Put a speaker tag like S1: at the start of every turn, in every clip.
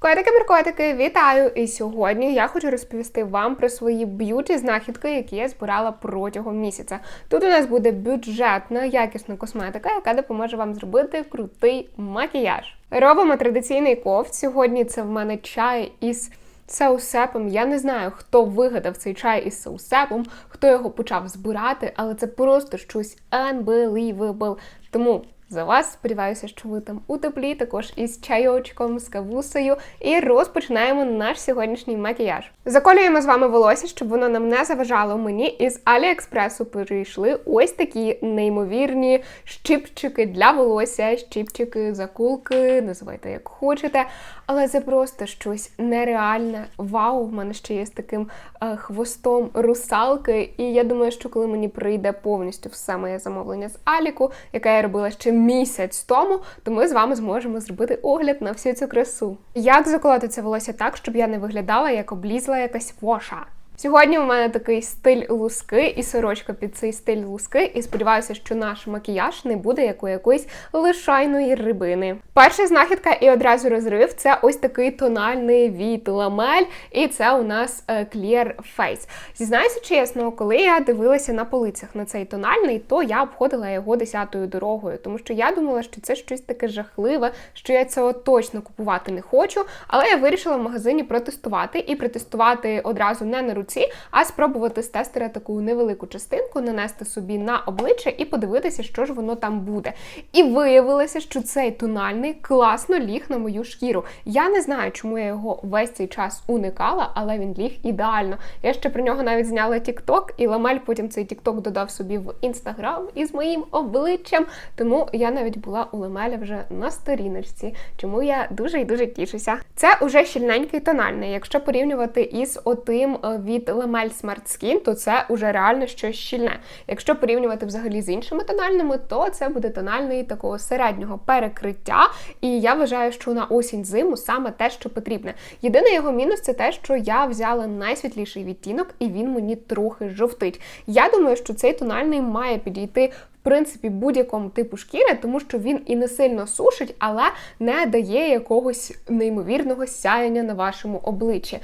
S1: Котики-біркотики, вітаю! І сьогодні я хочу розповісти вам про свої б'юті-знахідки, які я збирала протягом місяця. Тут у нас буде бюджетна, якісна косметика, яка допоможе вам зробити крутий макіяж. Робимо традиційний ковт. Сьогодні це в мене чай із саусепом. Я не знаю, хто вигадав цей чай із саусепом, хто його почав збирати, але це просто щось unbelievable. Тому за вас. Сподіваюся, що ви там у теплі, також із чайочком, з кавусею. І розпочинаємо наш сьогоднішній макіяж. Заколюємо з вами волосся, щоб воно нам не заважало. Мені із Аліекспресу прийшли ось такі неймовірні щипчики для волосся, щипчики, закулки, називайте як хочете. Але це просто щось нереальне. Вау! В мене ще є з таким е, хвостом русалки. І я думаю, що коли мені прийде повністю все моє замовлення з Аліку, яке я робила ще місяць тому, то ми з вами зможемо зробити огляд на всю цю красу. Як заколоти це волосся так, щоб я не виглядала як облізла якась воша? Сьогодні у мене такий стиль луски і сорочка під цей стиль луски, і сподіваюся, що наш макіяж не буде як у якоїсь лишайної рибини. Перша знахідка і одразу розрив це ось такий тональний від ламель, і це у нас е, Clear Face. Зізнаюся чесно, коли я дивилася на полицях на цей тональний, то я обходила його десятою дорогою, тому що я думала, що це щось таке жахливе, що я цього точно купувати не хочу. Але я вирішила в магазині протестувати і протестувати одразу не на руці руці, а спробувати з таку невелику частинку, нанести собі на обличчя і подивитися, що ж воно там буде. І виявилося, що цей тональний класно ліг на мою шкіру. Я не знаю, чому я його весь цей час уникала, але він ліг ідеально. Я ще про нього навіть зняла TikTok, і Ламель потім цей TikTok додав собі в інстаграм із моїм обличчям. Тому я навіть була у Ламеля вже на сторіночці, чому я дуже і дуже тішуся. Це уже щільненький тональний. Якщо порівнювати із отим е, від від Lamel Smart Skin, то це уже реально щось щільне. Якщо порівнювати взагалі з іншими тональними, то це буде тональний такого середнього перекриття. І я вважаю, що на осінь зиму саме те, що потрібне. Єдиний його мінус це те, що я взяла найсвітліший відтінок, і він мені трохи жовтить. Я думаю, що цей тональний має підійти. В принципі, будь-якому типу шкіри, тому що він і не сильно сушить, але не дає якогось неймовірного сяяння на вашому обличчі.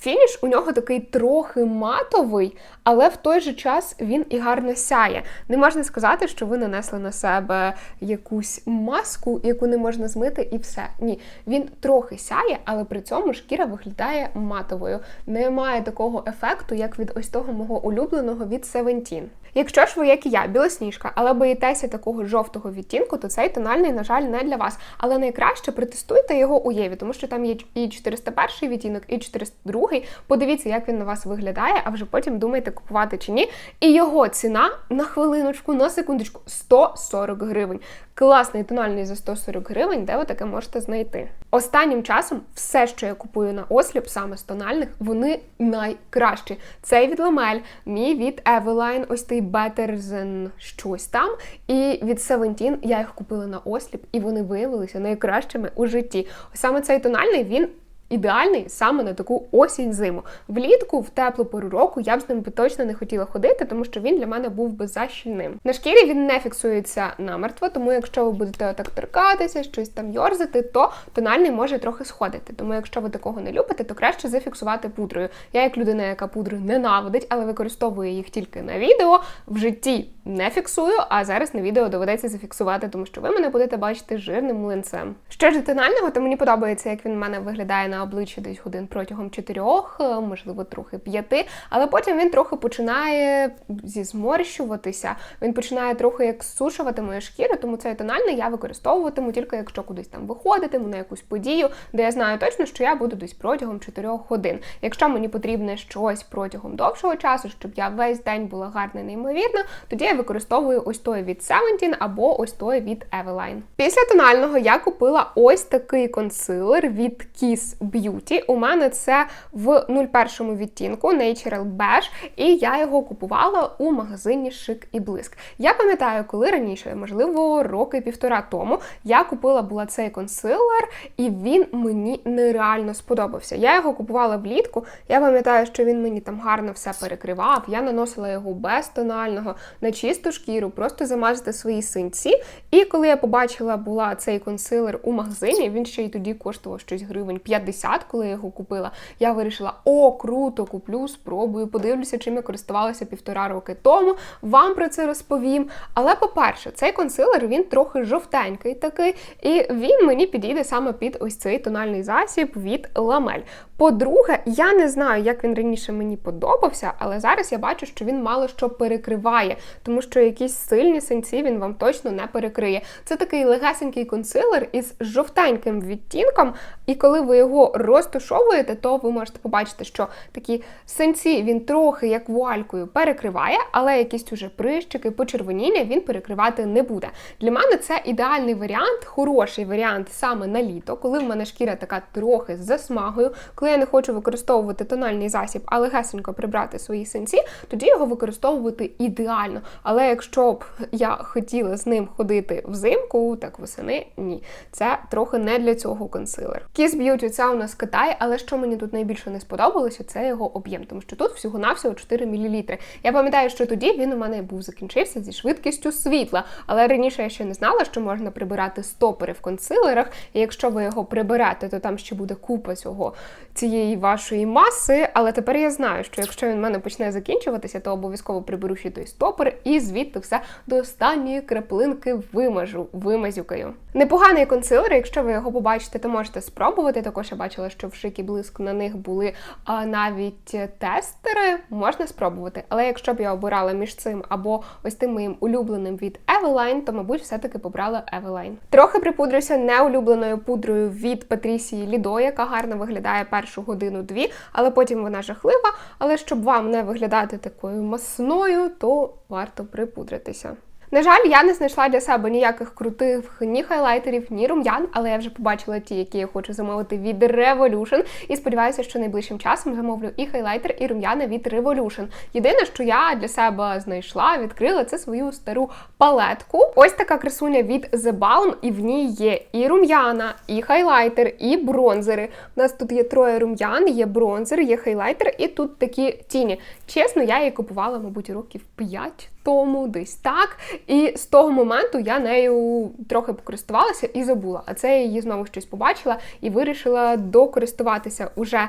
S1: Фініш у нього такий трохи матовий, але в той же час він і гарно сяє. Не можна сказати, що ви нанесли на себе якусь маску, яку не можна змити, і все. Ні, він трохи сяє, але при цьому шкіра виглядає матовою. Немає такого ефекту, як від ось того мого улюбленого від Seventeen. Якщо ж ви, як і я, білосніжка, але боїтеся такого жовтого відтінку, то цей тональний, на жаль, не для вас. Але найкраще протестуйте його у Єві, тому що там є і 401 відтінок, і 402. Подивіться, як він на вас виглядає, а вже потім думайте, купувати чи ні. І його ціна на хвилиночку, на секундочку 140 гривень. Класний тональний за 140 гривень, де ви таке можете знайти. Останнім часом все, що я купую на осліп, саме з тональних, вони найкращі. Цей від Lamel, мій від Eveline, ось цей Better Than щось там. І від Seventeen я їх купила на осліп, і вони виявилися найкращими у житті. Саме цей тональний він ідеальний саме на таку осінь-зиму. Влітку, в теплу пору року, я б з ним би точно не хотіла ходити, тому що він для мене був би защільним. На шкірі він не фіксується намертво, тому якщо ви будете так торкатися, щось там йорзати, то тональний може трохи сходити. Тому, якщо ви такого не любите, то краще зафіксувати пудрою. Я, як людина, яка пудру ненавидить, але використовує їх тільки на відео, в житті не фіксую, а зараз на відео доведеться зафіксувати, тому що ви мене будете бачити жирним млинцем. Що ж до тонального, то мені подобається, як він в мене виглядає на обличчі десь годин протягом чотирьох, е, можливо, трохи п'яти. Але потім він трохи починає зізморщуватися, він починає трохи як сушувати мою шкіру, тому цей тональний я використовуватиму тільки якщо кудись там виходитиму на якусь подію, де я знаю точно, що я буду десь протягом 4 годин. Якщо мені потрібне щось протягом довшого часу, щоб я весь день була гарна, неймовірна, тоді я використовую ось той від Seventeen або ось той від Eveline. Після тонального я купила ось такий консилер від Kiss Beauty. У мене це в 01 відтінку Natural Beige, і я його купувала у магазині Шик і Блиск. Я пам'ятаю, коли раніше, можливо, роки півтора тому, я купила була цей консилер, і він мені нереально сподобався. Я його купувала влітку. Я пам'ятаю, що він мені там гарно все перекривав. Я наносила його без тонального, на чисту шкіру, просто замазати свої синці. І коли я побачила була цей консилер у магазині, він ще й тоді коштував щось гривень 50, коли я його купила. Я вирішила, о, круто, куплю, спробую, подивлюся, чим я користувалася півтора роки тому. Вам про це розповім. Але, по-перше, цей консилер він трохи жовтенький такий, і він мені підійде саме під ось цей тональний засіб від ламель. По-друге, я не знаю, як він раніше мені подобався, але зараз я бачу, що він мало що перекриває, тому що якісь сильні синці він вам точно не перекриє. Це такий легесенький консилер із жовтеньким відтінком, і коли ви його розтушовуєте, то ви можете побачити, що такі синці він трохи як вуалькою перекриває, але якісь уже прищики, почервоніння він перекривати не буде. Для мене це ідеальний варіант, хороший варіант саме на літо, коли в мене шкіра така трохи з засмагою, коли я не хочу використовувати тональний засіб, а легесенько прибрати свої синці, тоді його використовувати ідеально. Але якщо б я хотіла з ним ходити взимку, так восени ні. Це трохи не для цього консилер. Kiss Beauty це у нас Китай, але що мені тут найбільше не сподобалося, це його об'єм, тому що тут всього-навсього 4 мл. Я пам'ятаю, що тоді він у мене був закінчився зі швидкістю світла, але раніше я ще не знала, що можна прибирати стопери в консилерах, і якщо ви його приберете, то там ще буде купа цього цієї вашої маси. Але тепер я знаю, що якщо він в мене почне закінчуватися, то обов'язково приберу ще той стопор і звідти все до останньої краплинки вимажу, вимазюкаю. Непоганий консилер, якщо ви його побачите, то можете спробувати. Також я бачила, що в шикі блиск на них були а, навіть тестери, можна спробувати. Але якщо б я обирала між цим або ось тим моїм улюбленим від Eveline, то, мабуть, все-таки побрала Eveline. Трохи припудрюся неулюбленою пудрою від Патрісії Лідо, яка гарно виглядає першу годину-дві, але потім вона жахлива. Але щоб вам не виглядати такою масною, то варто припудритися. На жаль, я не знайшла для себе ніяких крутих ні хайлайтерів, ні рум'ян, але я вже побачила ті, які я хочу замовити від Revolution. І сподіваюся, що найближчим часом замовлю і хайлайтер, і рум'яна від Revolution. Єдине, що я для себе знайшла, відкрила це свою стару палетку. Ось така красуня від The Balm, і в ній є і рум'яна, і хайлайтер, і бронзери. У нас тут є троє рум'ян, є бронзер, є хайлайтер, і тут такі тіні. Чесно, я її купувала, мабуть, років 5 тому, десь так. І з того моменту я нею трохи покористувалася і забула. А це я її знову щось побачила і вирішила докористуватися уже е,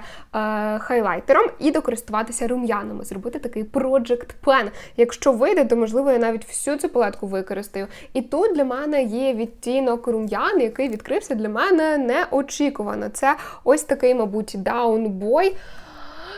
S1: хайлайтером і докористуватися рум'янами, зробити такий project plan. Якщо вийде, то можливо я навіть всю цю палетку використаю. І тут для мене є відтінок рум'ян, який відкрився для мене неочікувано. Це ось такий, мабуть, Down Boy.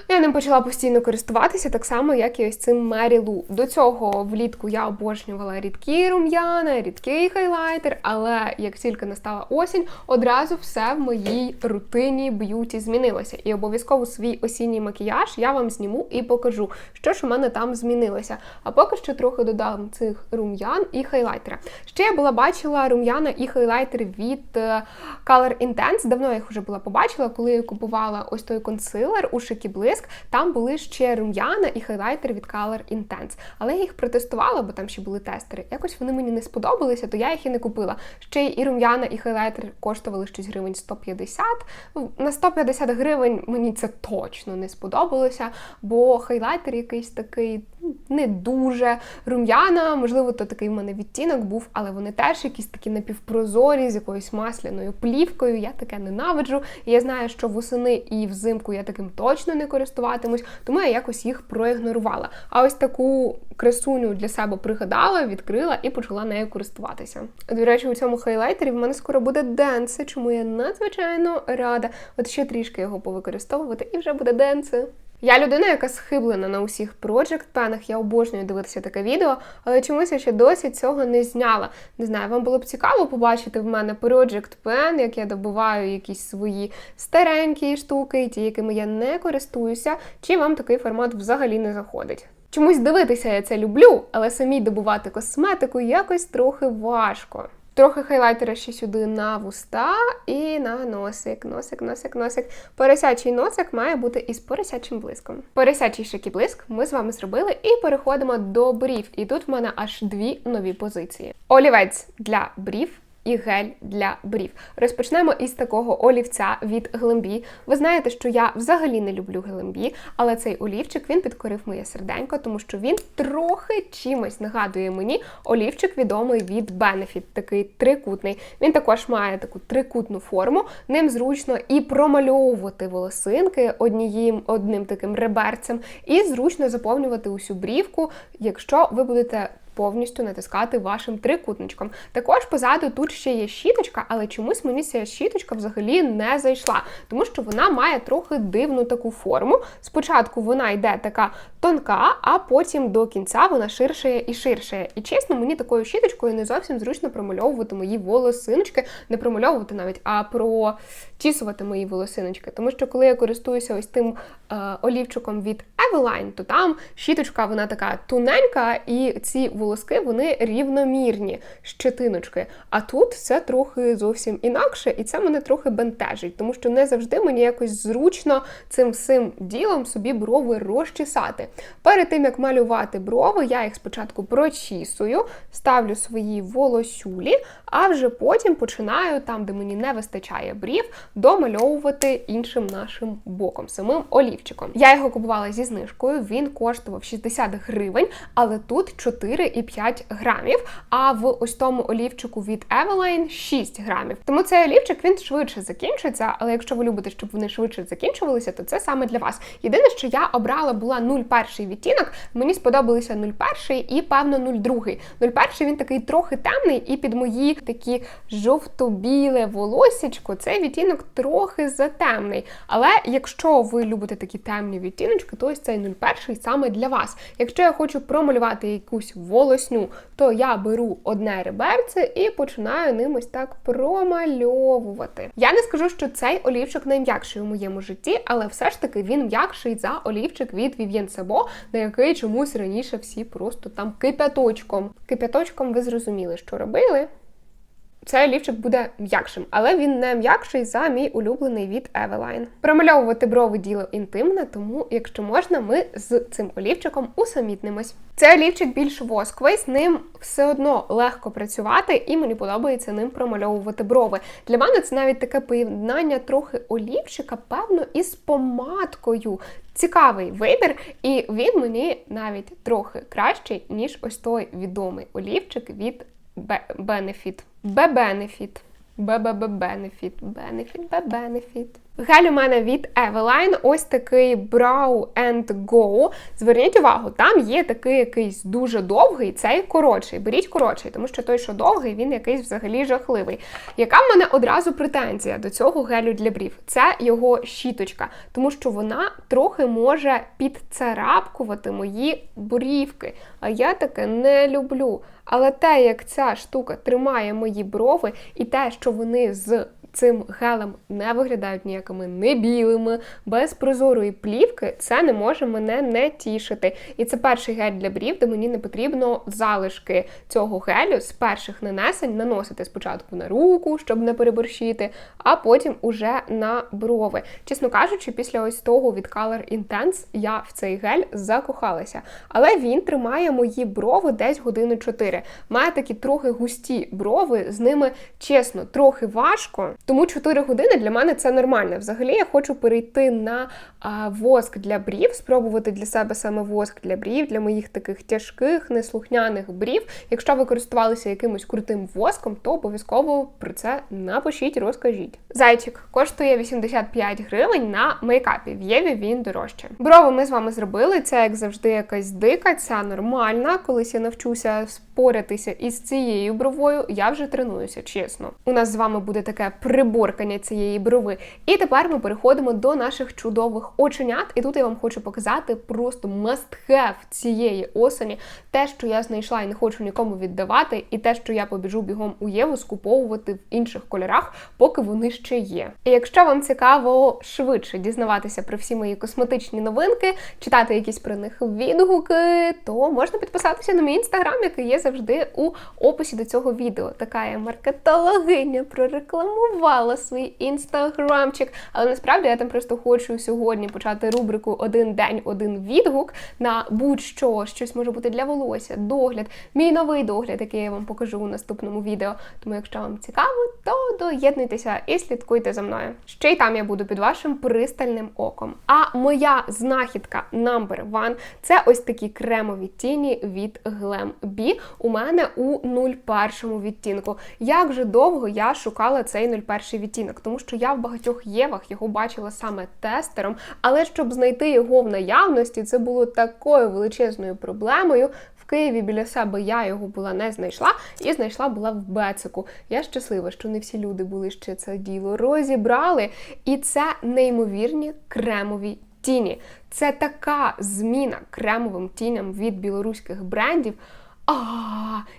S1: Я ним почала постійно користуватися, так само, як і ось цим Мері Лу. До цього влітку я обожнювала рідкі рум'яна, рідкий хайлайтер, але як тільки настала осінь, одразу все в моїй рутині б'юті змінилося. І обов'язково свій осінній макіяж я вам зніму і покажу, що ж у мене там змінилося. А поки що трохи додам цих рум'ян і хайлайтера. Ще я була бачила рум'яна і хайлайтер від е, Color Intense. Давно я їх вже була побачила, коли я купувала ось той консилер у Шикі блиск. Там були ще рум'яна і хайлайтер від Color Intense. Але я їх протестувала, бо там ще були тестери. Якось вони мені не сподобалися, то я їх і не купила. Ще і рум'яна, і хайлайтер коштували щось гривень 150. Ну, на 150 гривень мені це точно не сподобалося, бо хайлайтер якийсь такий ну, не дуже рум'яна, можливо, то такий в мене відтінок був, але вони теж якісь такі напівпрозорі з якоюсь масляною плівкою. Я таке ненавиджу. Я знаю, що восени і взимку я таким точно не користуватимусь, тому я якось їх проігнорувала. А ось таку красуню для себе пригадала, відкрила і почала нею користуватися. До речі, у цьому хайлайтері в мене скоро буде денси, чому я надзвичайно рада. От ще трішки його повикористовувати, і вже буде денси. Я людина, яка схиблена на усіх проджект пенах. Я обожнюю дивитися таке відео, але чомусь я ще досі цього не зняла. Не знаю, вам було б цікаво побачити в мене Project Pen, як я добуваю якісь свої старенькі штуки, ті, якими я не користуюся, чи вам такий формат взагалі не заходить. Чомусь дивитися я це люблю, але самій добувати косметику якось трохи важко. Трохи хайлайтера ще сюди на вуста і на носик. Носик, носик, носик. Поросячий носик має бути із поросячим блиском. Поросячий шикий блиск ми з вами зробили і переходимо до брів. І тут в мене аж дві нові позиції. Олівець для брів і гель для брів. Розпочнемо із такого олівця від Глембі. Ви знаєте, що я взагалі не люблю Глембі, але цей олівчик він підкорив моє серденько, тому що він трохи чимось нагадує мені олівчик відомий від Benefit, такий трикутний. Він також має таку трикутну форму. Ним зручно і промальовувати волосинки однієм одним таким реберцем, і зручно заповнювати усю брівку, якщо ви будете повністю натискати вашим трикутничком. Також позаду тут ще є щіточка, але чомусь мені ця щіточка взагалі не зайшла, тому що вона має трохи дивну таку форму. Спочатку вона йде така тонка, а потім до кінця вона ширшає і ширшає. І чесно, мені такою щіточкою не зовсім зручно промальовувати мої волосиночки, не промальовувати навіть, а прочісувати мої волосиночки. Тому що коли я користуюся ось тим е, олівчиком від Eveline, то там щіточка вона така тоненька, і ці волоски вони рівномірні щетиночки. А тут це трохи зовсім інакше, і це мене трохи бентежить, тому що не завжди мені якось зручно цим всім ділом собі брови розчесати. Перед тим як малювати брови, я їх спочатку прочісую, ставлю свої волосюлі, а вже потім починаю там, де мені не вистачає брів, домальовувати іншим нашим боком, самим олівчиком. Я його купувала зі знижкою, він коштував 60 гривень, але тут 4,5 грамів. А в ось тому олівчику від Eveline 6 грамів. Тому цей олівчик він швидше закінчиться, але якщо ви любите, щоб вони швидше закінчувалися, то це саме для вас. Єдине, що я обрала була 0,1 відтінок. Мені сподобалися 0,1 і певно 0,2. 0,1 він такий трохи темний, і під мої такі жовто-біле волосічко цей відтінок трохи затемний. Але якщо ви любите такі темні відтіночки, то ось цей 0,1 саме для вас. Якщо я хочу промалювати якусь волосню, то я беру одне реберце і починаю ним ось так промальовувати. Я не скажу, що цей олівчик найм'якший у моєму житті, але все ж таки він м'якший за олівчик від Vivienne Sabo, на який чомусь раніше всі просто там кипяточком. Кипяточком ви зрозуміли, що робили цей олівчик буде м'якшим, але він не м'якший за мій улюблений від Eveline. Промальовувати брови діло інтимне, тому, якщо можна, ми з цим олівчиком усамітнимось. Цей олівчик більш восковий, з ним все одно легко працювати, і мені подобається ним промальовувати брови. Для мене це навіть таке поєднання трохи олівчика, певно, із помадкою. Цікавий вибір, і він мені навіть трохи кращий, ніж ось той відомий олівчик від Benefit. Б-Benefit. Б-Б-Б-Benefit. Benefit, Б-Benefit. Гель у мене від Eveline, ось такий Brow and Go. Зверніть увагу, там є такий якийсь дуже довгий, цей коротший. Беріть коротший, тому що той, що довгий, він якийсь взагалі жахливий. Яка в мене одразу претензія до цього гелю для брів? Це його щіточка, тому що вона трохи може підцарапкувати мої брівки. А я таке не люблю. Але те, як ця штука тримає мої брови, і те, що вони з цим гелем не виглядають ніякими не білими, без прозорої плівки, це не може мене не тішити. І це перший гель для брів, де мені не потрібно залишки цього гелю з перших нанесень наносити спочатку на руку, щоб не переборщити, а потім уже на брови. Чесно кажучи, після ось того від Color Intense я в цей гель закохалася. Але він тримає мої брови десь години 4. Має такі трохи густі брови, з ними чесно, трохи важко. Тому 4 години для мене це нормально. Взагалі я хочу перейти на а, воск для брів, спробувати для себе саме воск для брів, для моїх таких тяжких, неслухняних брів. Якщо ви користувалися якимось крутим воском, то обов'язково про це напишіть, розкажіть. Зайчик коштує 85 гривень на мейкапі. В Єві він дорожче. Брови ми з вами зробили. Це як завжди якась дика, ця нормальна. Колись я навчуся спорятися із цією бровою, я вже тренуюся, чесно. У нас з вами буде таке приборкання цієї брови. І тепер ми переходимо до наших чудових оченят. І тут я вам хочу показати просто must-have цієї осені. Те, що я знайшла і не хочу нікому віддавати, і те, що я побіжу бігом у Єву скуповувати в інших кольорах, поки вони ще є. І якщо вам цікаво швидше дізнаватися про всі мої косметичні новинки, читати якісь про них відгуки, то можна підписатися на мій інстаграм, який є завжди у описі до цього відео. Така я маркетологиня прорекламувала заблокувала свій інстаграмчик. Але насправді я там просто хочу сьогодні почати рубрику Один день, один відгук на будь-що, щось може бути для волосся, догляд, мій новий догляд, який я вам покажу у наступному відео. Тому, якщо вам цікаво, то доєднуйтеся і слідкуйте за мною. Ще й там я буду під вашим пристальним оком. А моя знахідка number one – це ось такі кремові тіні від Glam B. У мене у 01 відтінку. Як же довго я шукала цей 01 відтінок, тому що я в багатьох євах його бачила саме тестером, але щоб знайти його в наявності, це було такою величезною проблемою. В Києві біля себе я його була не знайшла і знайшла була в Бецику. Я щаслива, що не всі люди були ще це діло розібрали. І це неймовірні кремові тіні. Це така зміна кремовим тіням від білоруських брендів. А,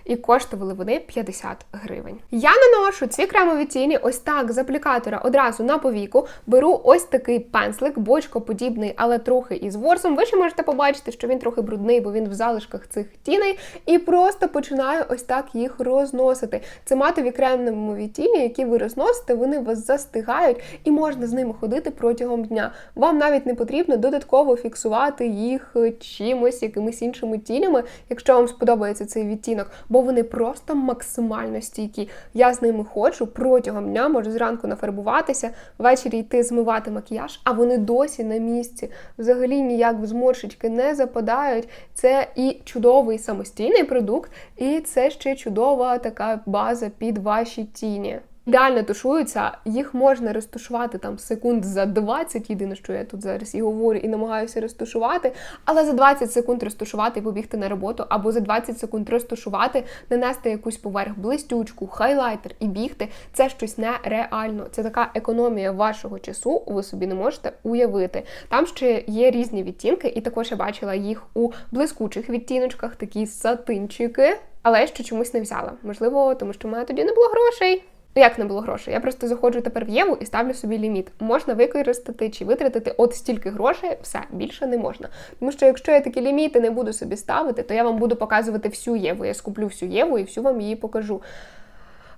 S1: і коштували вони 50 гривень. Я наношу ці кремові тіні ось так з аплікатора одразу на повіку. Беру ось такий пенслик, бочкоподібний, але трохи із ворсом. Ви ще можете побачити, що він трохи брудний, бо він в залишках цих тіней. І просто починаю ось так їх розносити. Це матові кремові тіні, які ви розносите, вони вас застигають і можна з ними ходити протягом дня. Вам навіть не потрібно додатково фіксувати їх чимось, якимись іншими тінями, якщо вам сподобається подобається цей відтінок, бо вони просто максимально стійкі. Я з ними ходжу протягом дня, можу зранку нафарбуватися, ввечері йти змивати макіяж, а вони досі на місці. Взагалі ніяк в зморшечки не западають. Це і чудовий самостійний продукт, і це ще чудова така база під ваші тіні ідеально тушуються, їх можна розтушувати там секунд за 20, єдине, що я тут зараз і говорю, і намагаюся розтушувати, але за 20 секунд розтушувати і побігти на роботу, або за 20 секунд розтушувати, нанести якусь поверх блистючку, хайлайтер і бігти це щось нереально. Це така економія вашого часу, ви собі не можете уявити. Там ще є різні відтінки, і також я бачила їх у блискучих відтіночках, такі сатинчики. Але я ще чомусь не взяла. Можливо, тому що в мене тоді не було грошей. Ну, як не було грошей? Я просто заходжу тепер в Єву і ставлю собі ліміт. Можна використати чи витратити от стільки грошей, все більше не можна. Тому що якщо я такі ліміти не буду собі ставити, то я вам буду показувати всю Єву. Я скуплю всю Єву і всю вам її покажу.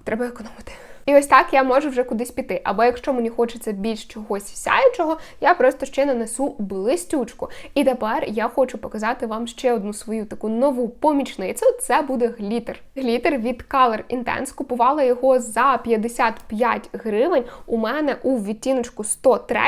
S1: Треба економити. І ось так я можу вже кудись піти. Або якщо мені хочеться більш чогось сяючого, я просто ще нанесу блистючку. І тепер я хочу показати вам ще одну свою таку нову помічницю. Це буде глітер. Глітер від Color Intense. Купувала його за 55 гривень. У мене у відтіночку 103,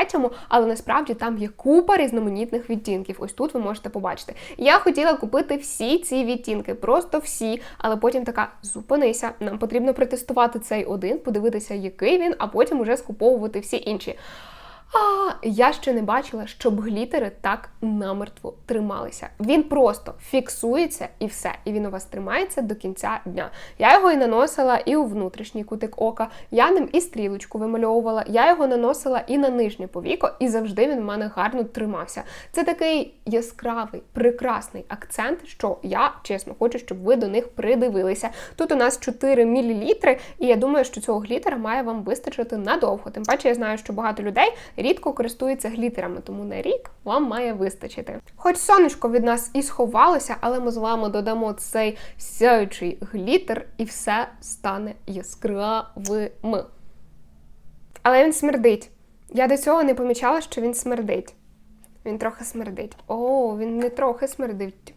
S1: але насправді там є купа різноманітних відтінків. Ось тут ви можете побачити. Я хотіла купити всі ці відтінки, просто всі, але потім така зупинися. Нам потрібно протестувати цей один подивитися, який він, а потім уже скуповувати всі інші. А я ще не бачила, щоб глітери так намертво трималися. Він просто фіксується і все. І він у вас тримається до кінця дня. Я його і наносила і у внутрішній кутик ока. Я ним і стрілочку вимальовувала. Я його наносила і на нижнє повіко, і завжди він в мене гарно тримався. Це такий яскравий, прекрасний акцент, що я чесно хочу, щоб ви до них придивилися. Тут у нас 4 мл, і я думаю, що цього глітера має вам вистачити надовго. Тим паче, я знаю, що багато людей рідко користуються глітерами, тому на рік вам має вистачити. Хоч сонечко від нас і сховалося, але ми з вами додамо цей сяючий глітер, і все стане яскравим. Але він смердить. Я до цього не помічала, що він смердить. Він трохи смердить. О, він не трохи смердить.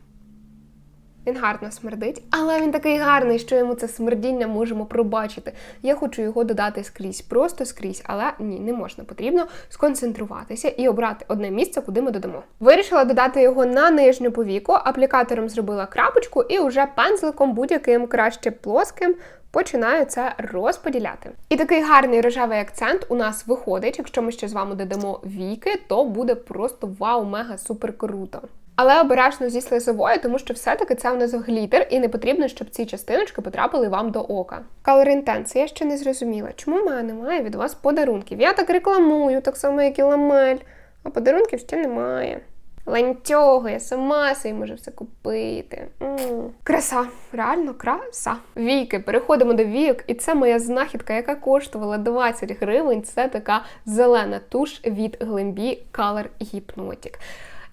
S1: Він гарно смердить, але він такий гарний, що йому це смердіння можемо пробачити. Я хочу його додати скрізь, просто скрізь, але ні, не можна. Потрібно сконцентруватися і обрати одне місце, куди ми додамо. Вирішила додати його на нижню повіку, аплікатором зробила крапочку і вже пензликом будь-яким краще плоским. Починаю це розподіляти. І такий гарний рожевий акцент у нас виходить. Якщо ми ще з вами додамо віки, то буде просто вау, мега супер круто. Але обережно зі слизовою, тому що все-таки це у нас глітер, і не потрібно, щоб ці частиночки потрапили вам до ока. Color Intense, я ще не зрозуміла, чому в мене немає від вас подарунків. Я так рекламую, так само, як і ламель, а подарунків ще немає. Ланцюги, я сама собі можу все купити. М -м. Краса, реально краса. Віки, переходимо до війок, і це моя знахідка, яка коштувала 20 гривень. Це така зелена туш від Glambi Color Hypnotic.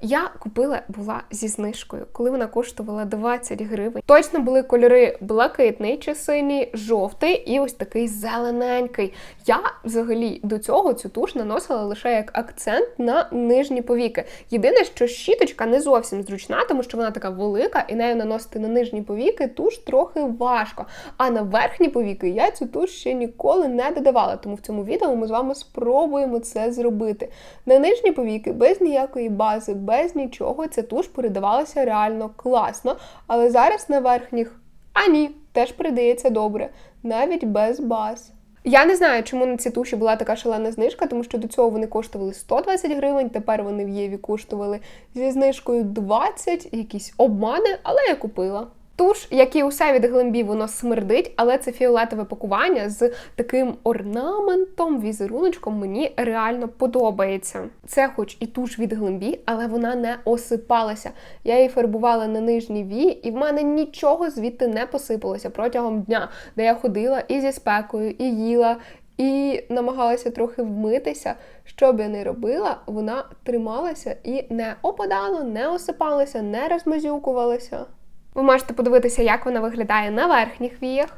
S1: Я купила була зі знижкою, коли вона коштувала 20 гривень. Точно були кольори блакитний чи синій, жовтий і ось такий зелененький. Я взагалі до цього цю туш наносила лише як акцент на нижні повіки. Єдине, що щіточка не зовсім зручна, тому що вона така велика, і нею наносити на нижні повіки туш трохи важко. А на верхні повіки я цю туш ще ніколи не додавала. Тому в цьому відео ми з вами спробуємо це зробити. На нижні повіки без ніякої бази, без нічого, ця туш передавалася реально класно. Але зараз на верхніх, а ні, теж передається добре, навіть без баз. Я не знаю, чому на ці туші була така шалена знижка, тому що до цього вони коштували 120 гривень, тепер вони в Єві коштували зі знижкою 20, якісь обмани, але я купила. Туш, як і усе від глембі, воно смердить, але це фіолетове пакування з таким орнаментом, візеруночком мені реально подобається. Це, хоч і туш від глембі, але вона не осипалася. Я її фарбувала на нижній вії, і в мене нічого звідти не посипалося протягом дня, де я ходила і зі спекою, і їла. І намагалася трохи вмитися, що б я не робила, вона трималася і не опадала, не осипалася, не розмазюкувалася. Ви можете подивитися, як вона виглядає на верхніх віях.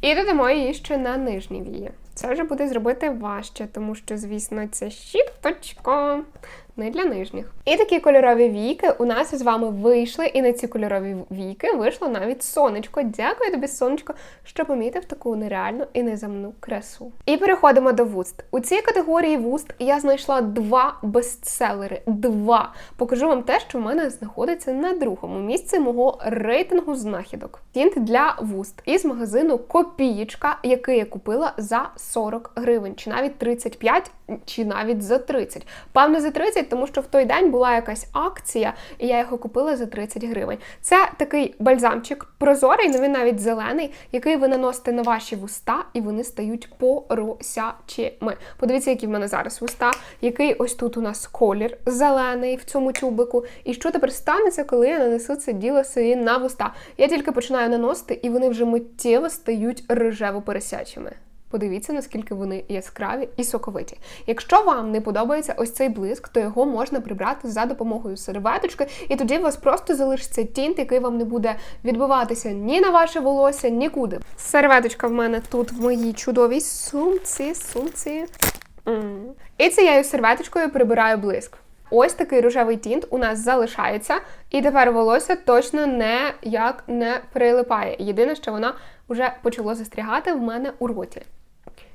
S1: І додамо її ще на нижні вії. Це вже буде зробити важче, тому що, звісно, це щіточка не для нижніх. І такі кольорові війки у нас з вами вийшли, і на ці кольорові війки вийшло навіть сонечко. Дякую тобі, сонечко, що помітив таку нереальну і неземну красу. І переходимо до вуст. У цій категорії вуст я знайшла два бестселери. Два. Покажу вам те, що в мене знаходиться на другому місці мого рейтингу знахідок. Тінт для вуст із магазину Копієчка, який я купила за 40 гривень, чи навіть 35, чи навіть за 30. Певно, за 30, тому що в той день була якась акція, і я його купила за 30 гривень. Це такий бальзамчик прозорий, але він навіть зелений, який ви наносите на ваші вуста, і вони стають поросячими. Подивіться, які в мене зараз вуста, який ось тут у нас колір зелений в цьому тюбику. І що тепер станеться, коли я нанесу це діло собі на вуста? Я тільки починаю наносити, і вони вже миттєво стають рожево-поросячими. Подивіться, наскільки вони яскраві і соковиті. Якщо вам не подобається ось цей блиск, то його можна прибрати за допомогою серветочки, і тоді у вас просто залишиться тінт, який вам не буде відбиватися ні на ваше волосся, нікуди. Серветочка в мене тут в моїй чудовій сумці, сумці. Mm. І цією серветочкою прибираю блиск. Ось такий рожевий тінт у нас залишається, і тепер волосся точно не як не прилипає. Єдине, що воно вже почало застрягати в мене у роті.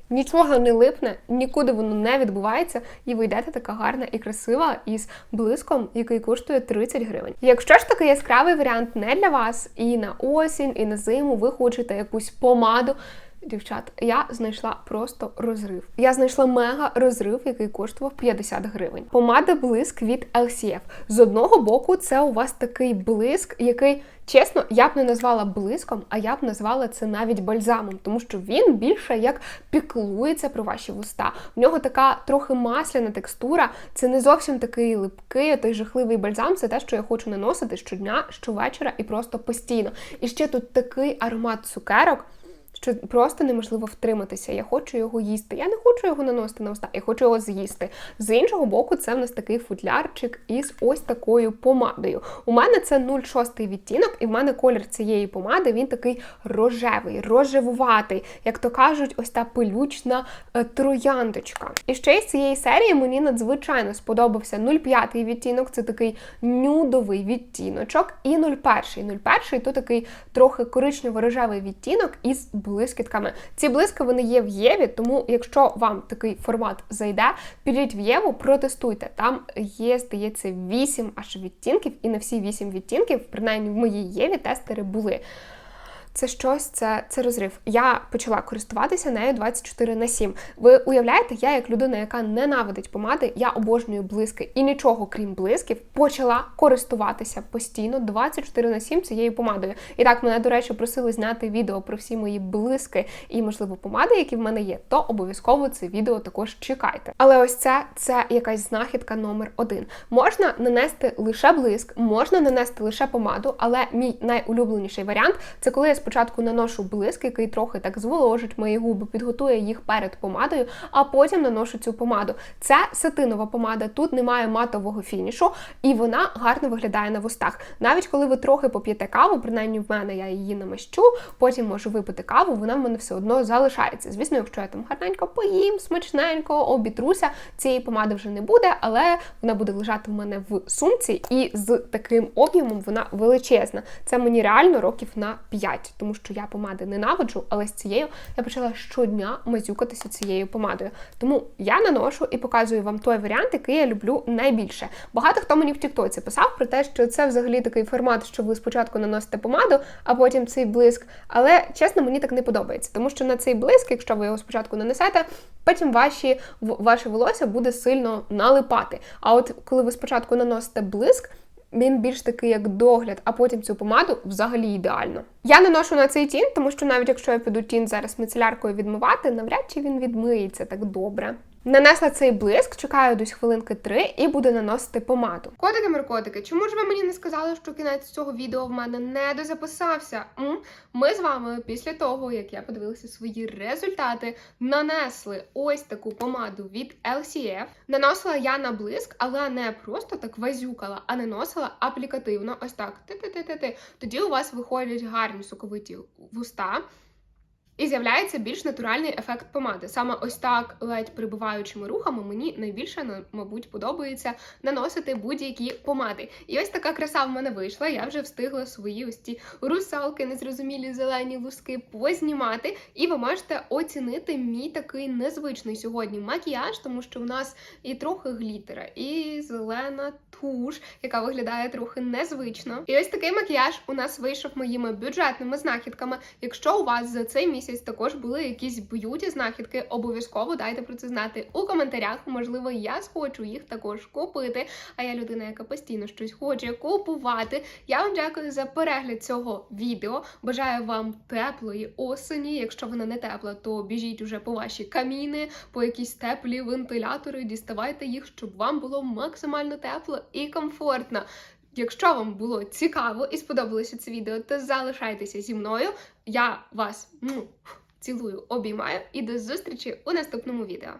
S1: Нічого не липне, нікуди воно не відбувається, і ви йдете така гарна і красива із блиском, який коштує 30 гривень. Якщо ж такий яскравий варіант не для вас, і на осінь, і на зиму ви хочете якусь помаду. Дівчат, я знайшла просто розрив. Я знайшла мега розрив, який коштував 50 гривень. Помада блиск від LCF. З одного боку, це у вас такий блиск, який, чесно, я б не назвала блиском, а я б назвала це навіть бальзамом, тому що він більше як піклується про ваші вуста. В нього така трохи масляна текстура. Це не зовсім такий липкий, той жахливий бальзам. Це те, що я хочу наносити щодня, щовечора і просто постійно. І ще тут такий аромат цукерок що просто неможливо втриматися. Я хочу його їсти. Я не хочу його наносити на уста, я хочу його з'їсти. З іншого боку, це в нас такий футлярчик із ось такою помадою. У мене це 0,6 відтінок, і в мене колір цієї помади він такий рожевий, рожевуватий, як то кажуть, ось та пилючна е, трояндочка. І ще із цієї серії мені надзвичайно сподобався 0,5 відтінок, це такий нюдовий відтіночок, і 0,1. 0,1 то такий трохи коричнево-рожевий відтінок із блискітками. Ці блиски вони є в Єві, тому якщо вам такий формат зайде, підіть в Єву, протестуйте. Там є, здається, 8 аж відтінків, і на всі 8 відтінків, принаймні в моїй Єві, тестери були це щось, це це розрив. Я почала користуватися нею 24 на 7. Ви уявляєте, я як людина, яка ненавидить помади, я обожнюю блиски і нічого крім блисків, почала користуватися постійно 24 на 7 цією помадою. І так мене, до речі, просили зняти відео про всі мої блиски і, можливо, помади, які в мене є, то обов'язково це відео також чекайте. Але ось це це якась знахідка номер один. Можна нанести лише блиск, можна нанести лише помаду, але мій найулюбленіший варіант це коли я спочатку наношу блиск, який трохи так зволожить мої губи, підготує їх перед помадою, а потім наношу цю помаду. Це сатинова помада, тут немає матового фінішу, і вона гарно виглядає на вустах. Навіть коли ви трохи поп'єте каву, принаймні в мене я її намащу, потім можу випити каву, вона в мене все одно залишається. Звісно, якщо я там гарненько поїм, смачненько, обітруся, цієї помади вже не буде, але вона буде лежати в мене в сумці, і з таким об'ємом вона величезна. Це мені реально років на 5, тому що я помади ненавиджу, але з цією я почала щодня мазюкатися цією помадою. Тому я наношу і показую вам той варіант, який я люблю найбільше. Багато хто мені в Тіктоці писав про те, що це взагалі такий формат, що ви спочатку наносите помаду, а потім цей блиск. Але чесно, мені так не подобається, тому що на цей блиск, якщо ви його спочатку нанесете, потім ваші, ваше волосся буде сильно налипати. А от коли ви спочатку наносите блиск, він більш такий як догляд, а потім цю помаду взагалі ідеально. Я не ношу на цей тінь, тому що навіть якщо я піду тінь зараз мицеляркою відмивати, навряд чи він відмиється так добре. Нанесла цей блиск, чекаю десь хвилинки три і буду наносити помаду. Котики маркотики, чому ж ви мені не сказали, що кінець цього відео в мене не дозаписався? М? Ми з вами після того, як я подивилася свої результати, нанесли ось таку помаду від LCF. Наносила я на блиск, але не просто так вазюкала, а наносила аплікативно. Ось так. Ти-ти-ти-ти-ти. Тоді у вас виходять гарні соковиті вуста. І з'являється більш натуральний ефект помади. Саме ось так, ледь прибуваючими рухами, мені найбільше, мабуть, подобається наносити будь-які помади. І ось така краса в мене вийшла. Я вже встигла свої ось ці русалки, незрозумілі зелені луски познімати. І ви можете оцінити мій такий незвичний сьогодні макіяж, тому що в нас і трохи глітера, і зелена туш, яка виглядає трохи незвично. І ось такий макіяж у нас вийшов моїми бюджетними знахідками. Якщо у вас за цей місяць також були якісь б'юті знахідки, обов'язково дайте про це знати у коментарях. Можливо, я схочу їх також купити. А я людина, яка постійно щось хоче купувати. Я вам дякую за перегляд цього відео. Бажаю вам теплої осені. Якщо вона не тепла, то біжіть уже по ваші каміни, по якісь теплі вентилятори, діставайте їх, щоб вам було максимально тепло і комфортно. Якщо вам було цікаво і сподобалося це відео, то залишайтеся зі мною. Я вас ну, цілую, обіймаю і до зустрічі у наступному відео.